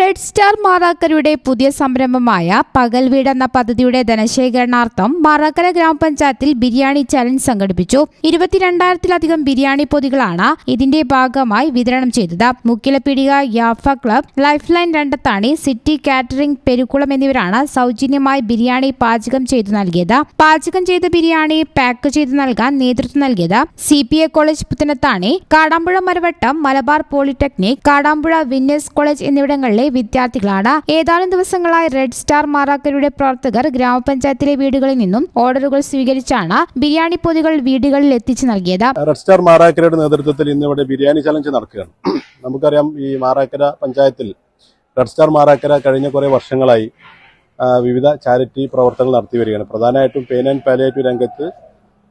Red star മാറാക്കരയുടെ പുതിയ സംരംഭമായ പകൽ വീട് എന്ന പദ്ധതിയുടെ ധനശേഖരണാർത്ഥം മാറാക്കര ഗ്രാമപഞ്ചായത്തിൽ ബിരിയാണി ചലഞ്ച് സംഘടിപ്പിച്ചു. ഇരുപത്തിരണ്ടായിരത്തിലധികം ബിരിയാണി പൊതികളാണ് ഇതിന്റെ ഭാഗമായി വിതരണം ചെയ്തത്. Mukkilappeedika Yafa club lifeline Randathani city catering Perukkulam എന്നിവരാണ് സൗജന്യമായി ബിരിയാണി പാചകം ചെയ്തു നൽകിയത്. പാചകം ചെയ്ത ബിരിയാണി പാക്ക് ചെയ്തു നൽകാൻ നേതൃത്വം നൽകിയത് C P A college Puthanathani Kadampuzha Maravattam Malabar polytechnic Kadampuzha winners college എന്നിവിടങ്ങളിലെ വിദ്യാർത്ഥികളാണ്. ഏതാനും ദിവസങ്ങളായി റെഡ് സ്റ്റാർ മാറാക്കരുടെ പ്രവർത്തകർ ഗ്രാമപഞ്ചായത്തിലെ വീടുകളിൽ നിന്നും ഓർഡറുകൾ സ്വീകരിച്ചാണ് ബിരിയാണി പൊതികൾ വീടുകളിൽ എത്തിച്ചു നൽകിയത്. റെഡ് സ്റ്റാർ മാറാക്കരയുടെ നേതൃത്വത്തിൽ ഇന്ന് ഇവിടെ ബിരിയാണി ചലഞ്ച് നടക്കുകയാണ്. നമുക്കറിയാം ഈ മാറാക്കര പഞ്ചായത്തിൽ റെഡ് സ്റ്റാർ മാറാക്കര കഴിഞ്ഞ കുറേ വർഷങ്ങളായി വിവിധ ചാരിറ്റി പ്രവർത്തനങ്ങൾ നടത്തി വരികയാണ്. പ്രധാനമായിട്ടും പെയിൻ ആൻഡ് പാലിയേറ്റീവ് രംഗത്ത്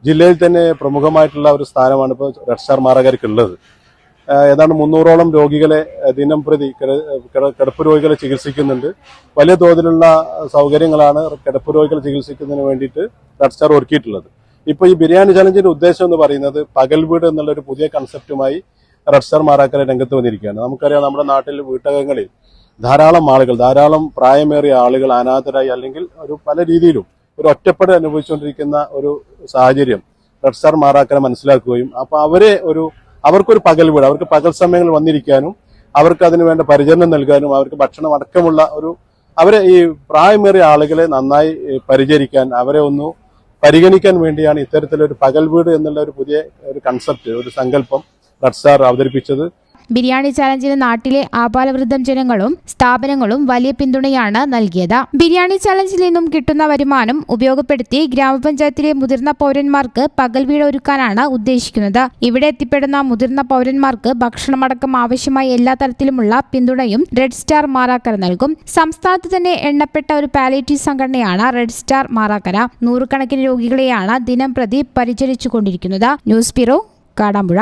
ജില്ലയിൽ തന്നെ പ്രമുഖമായിട്ടുള്ള ഒരു സ്ഥാനമാണ് ഇപ്പോൾ റെഡ് സ്റ്റാർ മാറാക്കരയ്ക്കുള്ളത് ഏതാണ്ട് മുന്നൂറോളം രോഗികളെ ദിനം പ്രതി കിട- കിട- കിടപ്പ് രോഗികളെ ചികിത്സിക്കുന്നുണ്ട്. വലിയ തോതിലുള്ള സൗകര്യങ്ങളാണ് കിടപ്പ് രോഗികളെ ചികിത്സിക്കുന്നതിന് വേണ്ടിയിട്ട് റെഡ് സ്റ്റാർ ഒരുക്കിയിട്ടുള്ളത്. ഇപ്പൊ ഈ ബിരിയാണി ചലഞ്ചിന്റെ ഉദ്ദേശം എന്ന് പറയുന്നത് പകൽ വീട് എന്നുള്ള ഒരു പുതിയ കൺസെപ്റ്റുമായി റെഡ് സ്റ്റാർ മാറാക്കര രംഗത്ത് വന്നിരിക്കുകയാണ്. നമുക്കറിയാം നമ്മുടെ നാട്ടിൽ വീട്ടകങ്ങളിൽ ധാരാളം ആളുകൾ ധാരാളം പ്രായമേറിയ ആളുകൾ അനാഥരായി അല്ലെങ്കിൽ ഒരു പല രീതിയിലും ഒരു ഒറ്റപ്പെടൽ അനുഭവിച്ചുകൊണ്ടിരിക്കുന്ന ഒരു സാഹചര്യം റെഡ് സ്റ്റാർ മാറാക്കര മനസ്സിലാക്കുകയും അപ്പൊ അവരെ ഒരു അവർക്കൊരു പകൽ വീട് അവർക്ക് പകൽ സമയങ്ങളിൽ വന്നിരിക്കാനും അവർക്ക് അതിന് വേണ്ട പരിചരണം നൽകാനും അവർക്ക് ഭക്ഷണം അടക്കമുള്ള ഒരു അവരെ ഈ പ്രായമേറിയ ആളുകളെ നന്നായി പരിചരിക്കാൻ അവരെ ഒന്ന് പരിഗണിക്കാൻ വേണ്ടിയാണ് ഇത്തരത്തിലൊരു പകൽ വീട് എന്നുള്ള ഒരു പുതിയ ഒരു കൺസെപ്റ്റ് ഒരു സങ്കല്പം റഡ്സാർ അവതരിപ്പിച്ചത്. ബിരിയാണി ചലഞ്ചിന് നാട്ടിലെ ആപാലവൃദ്ധം ജനങ്ങളും സ്ഥാപനങ്ങളും വലിയ പിന്തുണയാണ് നൽകിയത്. ബിരിയാണി ചലഞ്ചിൽ നിന്നും കിട്ടുന്ന വരുമാനം ഉപയോഗപ്പെടുത്തി ഗ്രാമപഞ്ചായത്തിലെ മുതിർന്ന പൗരന്മാർക്ക് പകൽ വീട് ഒരുക്കാനാണ് ഉദ്ദേശിക്കുന്നത്. ഇവിടെ എത്തിപ്പെടുന്ന മുതിർന്ന പൗരന്മാർക്ക് ഭക്ഷണമടക്കം ആവശ്യമായ എല്ലാ തരത്തിലുമുള്ള പിന്തുണയും റെഡ് സ്റ്റാർ മാറാക്കര നൽകും. സംസ്ഥാനത്ത് തന്നെ എണ്ണപ്പെട്ട ഒരു പാലേറ്റീവ് സംഘടനയാണ് റെഡ് സ്റ്റാർ മാറാക്കര. നൂറുകണക്കിന് രോഗികളെയാണ് ദിനം പ്രതി പരിചരിച്ചുകൊണ്ടിരിക്കുന്നത്. News bureau Kadampuzha.